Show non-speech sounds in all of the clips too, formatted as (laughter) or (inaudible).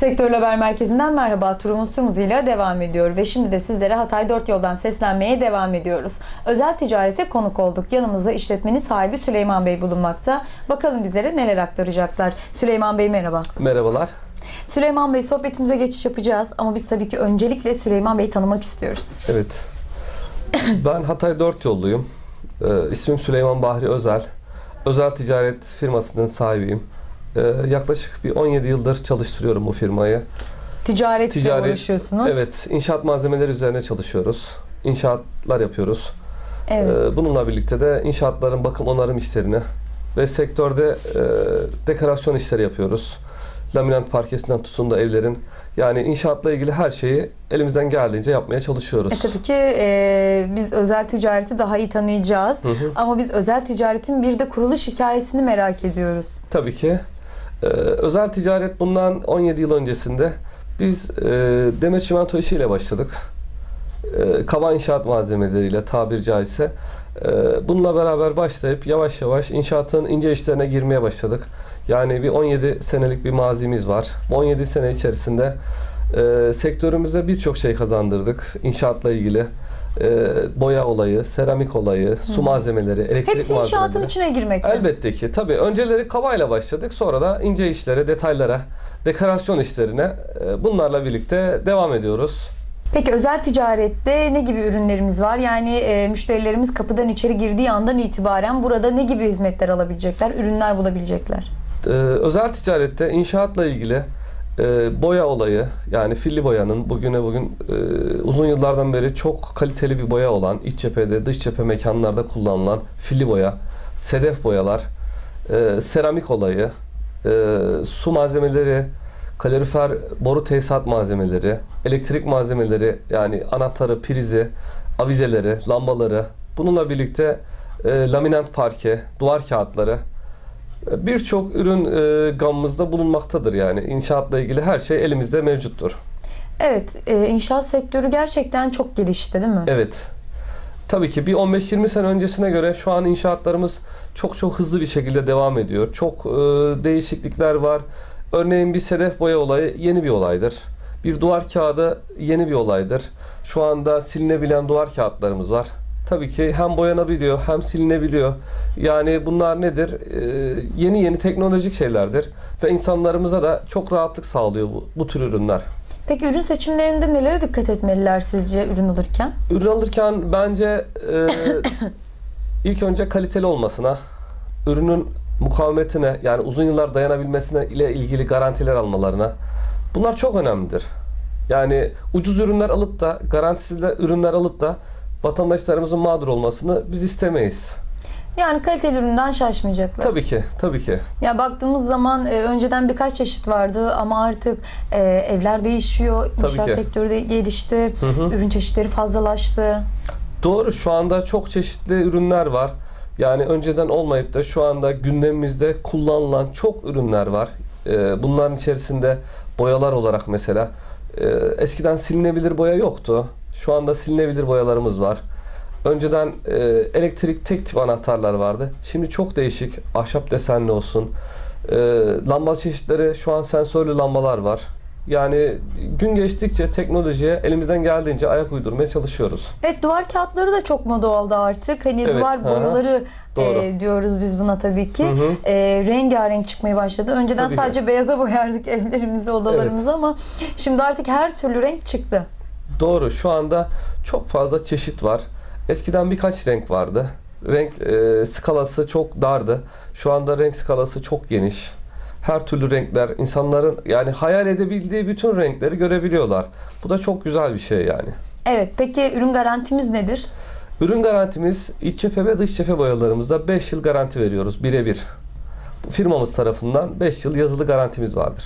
Sektör Haber Merkezi'nden merhaba. Turumuz tüm hızıyla devam ediyor ve şimdi de sizlere Hatay 4 yoldan seslenmeye devam ediyoruz. Özel ticarete konuk olduk. Yanımızda işletmenin sahibi Süleyman Bey bulunmakta. Bakalım bizlere neler aktaracaklar. Süleyman Bey merhaba. Merhabalar. Süleyman Bey sohbetimize geçiş yapacağız ama biz tabii ki öncelikle Süleyman Bey'i tanımak istiyoruz. Evet. (coughs) Ben Hatay 4 yolluyum. Ee, ismim Süleyman Bahri Özel. Özel ticaret firmasının sahibiyim. Ee, yaklaşık bir 17 yıldır çalıştırıyorum bu firmayı. Ticaretle Ticaret- uğraşıyorsunuz. Evet, inşaat malzemeleri üzerine çalışıyoruz. İnşaatlar yapıyoruz. Evet. Ee, bununla birlikte de inşaatların bakım onarım işlerini ve sektörde e, dekorasyon işleri yapıyoruz. Laminat parkesinden tutun da evlerin yani inşaatla ilgili her şeyi elimizden geldiğince yapmaya çalışıyoruz. E tabii ki e, biz özel ticareti daha iyi tanıyacağız. Hı hı. Ama biz özel ticaretin bir de kuruluş hikayesini merak ediyoruz. Tabii ki. Ee, özel ticaret bundan 17 yıl öncesinde biz e, demir çimento işiyle başladık. E, kaba inşaat malzemeleriyle tabir caizse. E, bununla beraber başlayıp yavaş yavaş inşaatın ince işlerine girmeye başladık. Yani bir 17 senelik bir mazimiz var. Bu 17 sene içerisinde e, sektörümüzde birçok şey kazandırdık. İnşaatla ilgili e, boya olayı, seramik olayı, su malzemeleri, elektrik Hepsi malzemeleri. inşaatın içine girmekte. Elbette ki. Tabii önceleri kabayla başladık. Sonra da ince işlere, detaylara, dekorasyon işlerine e, bunlarla birlikte devam ediyoruz. Peki özel ticarette ne gibi ürünlerimiz var? Yani e, müşterilerimiz kapıdan içeri girdiği andan itibaren burada ne gibi hizmetler alabilecekler, ürünler bulabilecekler? Ee, özel ticarette inşaatla ilgili e, boya olayı yani filli boyanın bugüne bugün e, uzun yıllardan beri çok kaliteli bir boya olan iç cephede dış cephe mekanlarda kullanılan filli boya, sedef boyalar, e, seramik olayı, e, su malzemeleri, kalorifer boru tesisat malzemeleri, elektrik malzemeleri yani anahtarı, prizi, avizeleri, lambaları. Bununla birlikte e, laminat parke, duvar kağıtları Birçok ürün e, gamımızda bulunmaktadır yani. İnşaatla ilgili her şey elimizde mevcuttur. Evet, e, inşaat sektörü gerçekten çok gelişti değil mi? Evet. Tabii ki bir 15-20 sene öncesine göre şu an inşaatlarımız çok çok hızlı bir şekilde devam ediyor. Çok e, değişiklikler var. Örneğin bir sedef boya olayı yeni bir olaydır. Bir duvar kağıdı yeni bir olaydır. Şu anda silinebilen duvar kağıtlarımız var. Tabii ki hem boyanabiliyor hem silinebiliyor. Yani bunlar nedir? Ee, yeni yeni teknolojik şeylerdir. Ve insanlarımıza da çok rahatlık sağlıyor bu, bu tür ürünler. Peki ürün seçimlerinde nelere dikkat etmeliler sizce ürün alırken? Ürün alırken bence e, (laughs) ilk önce kaliteli olmasına, ürünün mukavemetine yani uzun yıllar dayanabilmesine ile ilgili garantiler almalarına bunlar çok önemlidir. Yani ucuz ürünler alıp da garantisiz ürünler alıp da vatandaşlarımızın mağdur olmasını biz istemeyiz. Yani kaliteli üründen şaşmayacaklar. Tabii ki, tabii ki. Ya baktığımız zaman e, önceden birkaç çeşit vardı ama artık e, evler değişiyor, Tabii inşaat ki. sektörü de gelişti, Hı hı. ürün çeşitleri fazlalaştı. Doğru şu anda çok çeşitli ürünler var. Yani önceden olmayıp da şu anda gündemimizde kullanılan çok ürünler var. Ee, bunların içerisinde boyalar olarak mesela e, eskiden silinebilir boya yoktu. Şu anda silinebilir boyalarımız var. Önceden e, elektrik tek tip anahtarlar vardı. Şimdi çok değişik ahşap desenli olsun. E, lamba çeşitleri şu an sensörlü lambalar var. Yani gün geçtikçe teknolojiye elimizden geldiğince ayak uydurmaya çalışıyoruz. Evet duvar kağıtları da çok moda oldu artık. Hani Evet, duvar boyaları Doğru. e, diyoruz biz buna tabii ki. Hı hı. E, rengarenk çıkmaya başladı. Önceden Tabii ki. sadece beyaza boyardık (laughs) evlerimizi, odalarımızı ama şimdi artık her türlü renk çıktı. Doğru. Şu anda çok fazla çeşit var. Eskiden birkaç renk vardı. Renk e, skalası çok dardı. Şu anda renk skalası çok geniş. Her türlü renkler insanların yani hayal edebildiği bütün renkleri görebiliyorlar. Bu da çok güzel bir şey yani. Evet peki ürün garantimiz nedir? Ürün garantimiz iç cephe ve dış cephe boyalarımızda 5 yıl garanti veriyoruz birebir. Firmamız tarafından 5 yıl yazılı garantimiz vardır.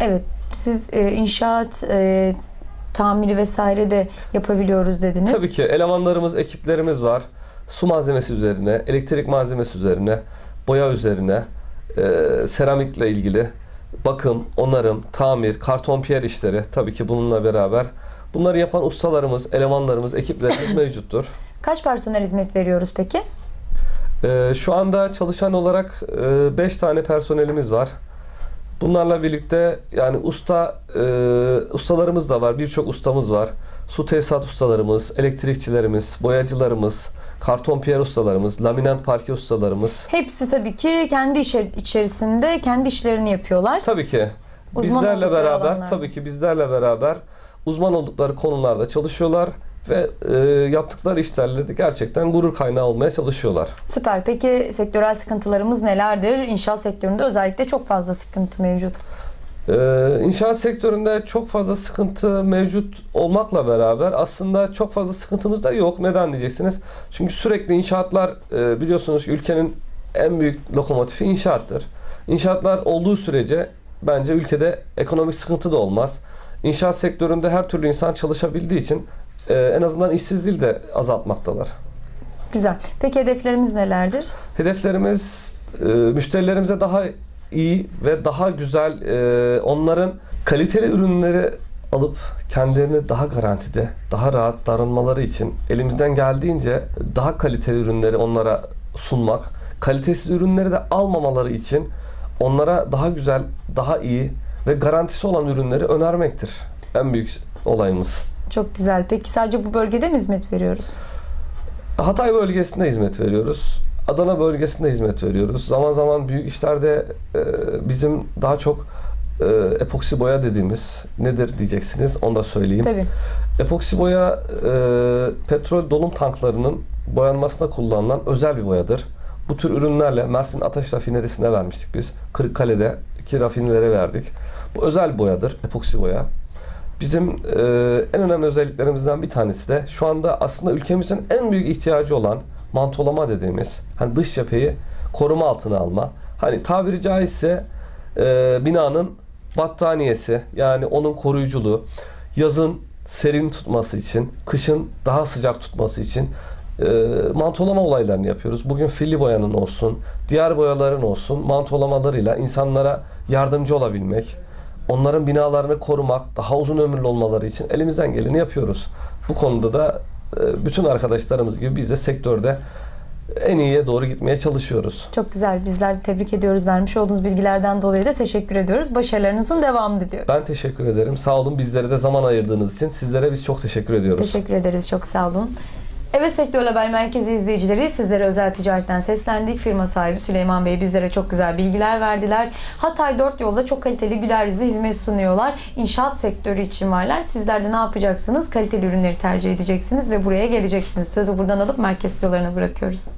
Evet siz e, inşaat e, tamiri vesaire de yapabiliyoruz dediniz. Tabii ki elemanlarımız, ekiplerimiz var. Su malzemesi üzerine, elektrik malzemesi üzerine, boya üzerine, e, seramikle ilgili bakım, onarım, tamir, karton piyer işleri tabii ki bununla beraber bunları yapan ustalarımız, elemanlarımız, ekiplerimiz (laughs) mevcuttur. Kaç personel hizmet veriyoruz peki? E, şu anda çalışan olarak 5 tane personelimiz var. Bunlarla birlikte yani usta e, ustalarımız da var. Birçok ustamız var. Su tesisat ustalarımız, elektrikçilerimiz, boyacılarımız, karton piyer ustalarımız, laminat parke ustalarımız. Hepsi tabii ki kendi işe- içerisinde kendi işlerini yapıyorlar. Tabii ki Uzman bizlerle beraber alanlarda. tabii ki bizlerle beraber uzman oldukları konularda çalışıyorlar ve e, yaptıkları işlerle de gerçekten gurur kaynağı olmaya çalışıyorlar. Süper. Peki sektörel sıkıntılarımız nelerdir? İnşaat sektöründe özellikle çok fazla sıkıntı mevcut. Ee, inşaat sektöründe çok fazla sıkıntı mevcut olmakla beraber aslında çok fazla sıkıntımız da yok. Neden diyeceksiniz? Çünkü sürekli inşaatlar e, biliyorsunuz ki ülkenin en büyük lokomotifi inşaattır. İnşaatlar olduğu sürece bence ülkede ekonomik sıkıntı da olmaz. İnşaat sektöründe her türlü insan çalışabildiği için e, en azından işsizliği de azaltmaktalar. Güzel. Peki hedeflerimiz nelerdir? Hedeflerimiz e, müşterilerimize daha iyi ve daha güzel e, onların kaliteli ürünleri alıp kendilerini daha garantide, daha rahat davranmaları için elimizden geldiğince daha kaliteli ürünleri onlara sunmak, kalitesiz ürünleri de almamaları için onlara daha güzel, daha iyi ve garantisi olan ürünleri önermektir. En büyük olayımız. Çok güzel. Peki sadece bu bölgede mi hizmet veriyoruz? Hatay bölgesinde hizmet veriyoruz. Adana bölgesinde hizmet veriyoruz. Zaman zaman büyük işlerde e, bizim daha çok e, epoksi boya dediğimiz nedir diyeceksiniz. Onu da söyleyeyim. Tabii. Epoksi boya e, petrol dolum tanklarının boyanmasında kullanılan özel bir boyadır. Bu tür ürünlerle Mersin Ateş Rafinerisi'ne vermiştik biz. Kırıkkale'de iki rafinerlere verdik. Bu özel boyadır, epoksi boya. Bizim e, en önemli özelliklerimizden bir tanesi de şu anda aslında ülkemizin en büyük ihtiyacı olan mantolama dediğimiz hani dış cepheyi koruma altına alma. Hani tabiri caizse e, binanın battaniyesi yani onun koruyuculuğu yazın serin tutması için, kışın daha sıcak tutması için e, mantolama olaylarını yapıyoruz. Bugün filli boyanın olsun, diğer boyaların olsun mantolamalarıyla insanlara yardımcı olabilmek, onların binalarını korumak, daha uzun ömürlü olmaları için elimizden geleni yapıyoruz. Bu konuda da e, bütün arkadaşlarımız gibi biz de sektörde en iyiye doğru gitmeye çalışıyoruz. Çok güzel. Bizler de tebrik ediyoruz. Vermiş olduğunuz bilgilerden dolayı da teşekkür ediyoruz. Başarılarınızın devamını diliyoruz. Ben teşekkür ederim. Sağ olun bizlere de zaman ayırdığınız için. Sizlere biz çok teşekkür ediyoruz. Teşekkür ederiz. Çok sağ olun. Evet Sektör Haber Merkezi izleyicileri sizlere özel ticaretten seslendik. Firma sahibi Süleyman Bey bizlere çok güzel bilgiler verdiler. Hatay 4 yolda çok kaliteli güler yüzlü hizmet sunuyorlar. İnşaat sektörü için varlar. Sizler de ne yapacaksınız? Kaliteli ürünleri tercih edeceksiniz ve buraya geleceksiniz. Sözü buradan alıp merkez stüdyolarına bırakıyoruz.